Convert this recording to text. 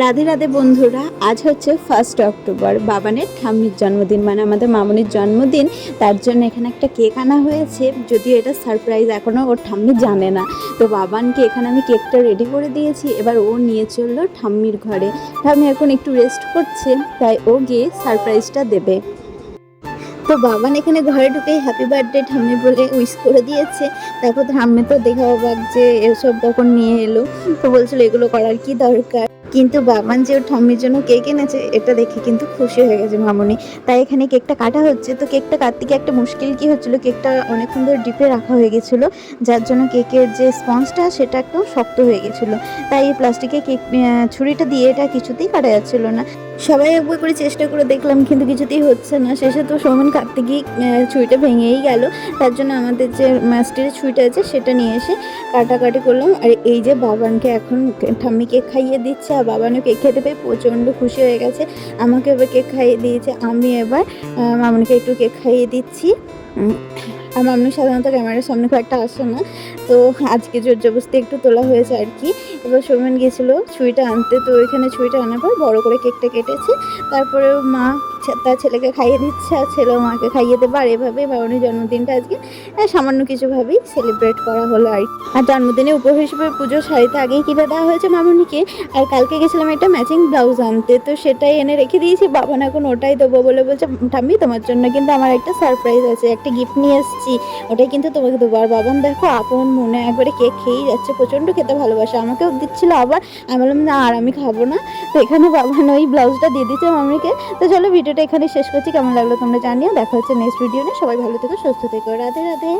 রাধে রাধে বন্ধুরা, আজ হচ্ছে ফার্স্ট অক্টোবর। বাবানের ঠাম্মির জন্মদিন মানে আমাদের মামনির জন্মদিন, তার জন্য এখানে একটা কেক আনা হয়েছে। যদিও এটা সারপ্রাইজ এখনও ওর ঠাম্মি জানে না। তো বাবানকে এখানে আমি কেকটা রেডি করে দিয়েছি, এবার ও নিয়ে চলল ঠাম্মির ঘরে। ঠাম্মি এখন একটু রেস্ট করছে, তাই ও গিয়ে সারপ্রাইজটা দেবে। তো বাবান এখানে ঘরে ঢুকেই হ্যাপি বার্থডে ঠাম্মি বলে উইশ করে দিয়েছে। তারপর ঠাম্মি তো দেখা অবাক যে এসব তখন নিয়ে এলো। তো বলছিল, এগুলো করার কি দরকার? কিন্তু বাবান যে ওর ঠাম্মির জন্য কেক এনেছে, এটা দেখে কিন্তু খুশি হয়ে গেছে মামনি। তাই এখানে কেকটা কাটা হচ্ছে। তো কেকটা কাটতে গিয়ে একটা মুশকিল কি হচ্ছিল? কেকটা অনেকক্ষণ ধরে ডিপে রাখা হয়ে গেছিল, যার জন্য কেকের যে স্পঞ্জটা, সেটা একদম শক্ত হয়ে গেছিল। তাই এই প্লাস্টিকের কেক ছুরিটা দিয়ে এটা কিছুতেই কাটা যাচ্ছিল না। সবাই একবার করে চেষ্টা করে দেখলাম, কিন্তু কিছুতেই হচ্ছে না। শেষে তো সমান কাটতে গিয়ে ছুরিটা ভেঙেই গেল। তার জন্য আমাদের যে মাস্টারের ছুরিটা আছে, সেটা নিয়ে এসে কাটাকাটি করলাম। আর এই যে বাবানকে এখন ঠাম্মি কেক খাইয়ে দিচ্ছে আর বাবানও কেক খেতে পেয়ে প্রচণ্ড খুশি হয়ে গেছে। আমাকে এবার কেক খাইয়ে দিয়েছে। আমি এবার মামনিকে একটু কেক খাইয়ে দিচ্ছি। আর মামনি সাধারণত ক্যামেরার সামনে খুব একটা আসে না। তো আজকে জোর জবস্তি একটু তোলা হয়েছে আর কি। এবার সৌমেন গেছিল ছুরিটা আনতে। তো ওইখানে ছুরিটা আনার পর বড়ো করে কেকটা কেটেছে। তারপরে মা তার ছেলেকে খাইয়ে দিচ্ছে আর ছেলেও মাকে খাইয়ে দেবে। আর এভাবেই বাবানের জন্মদিনটা আজকে সামান্য কিছুভাবেই সেলিব্রেট করা হলো আর আর জন্মদিনে উপহার হিসেবে পুজোর শাড়িতে আগেই কিনে দেওয়া হয়েছে মামনিকে। আর কালকে গেছিলাম একটা ম্যাচিং ব্লাউজ আনতে, তো সেটাই এনে রেখে দিয়েছি। বাবান এখন ওটাই দেবো বলে বলছে, ঠাম্মি, তোমার জন্য কিন্তু আমার একটা সারপ্রাইজ আছে, একটা গিফট নিয়ে এসেছি। ওটাই কিন্তু তোমাকে দেবো। আর বাবান দেখো, আপন মনে একবারে কেক খেয়েই যাচ্ছে, প্রচণ্ড খেতে ভালোবাসে। আমাকেও দিচ্ছিল আবার। আমি বললাম, না, আর আমি খাব না। তো এখানে বাবান ওই ব্লাউজটা দিয়ে দিচ্ছে মামনিকে। তো চলো ভিডিওটা এখানে শেষ করছি। কেমন লাগল তোমরা জানিও। দেখা হচ্ছে নেক্সট ভিডিও নিয়ে। সবাই ভালো থেকো, সুস্থ থেকো। রাধে রাধে।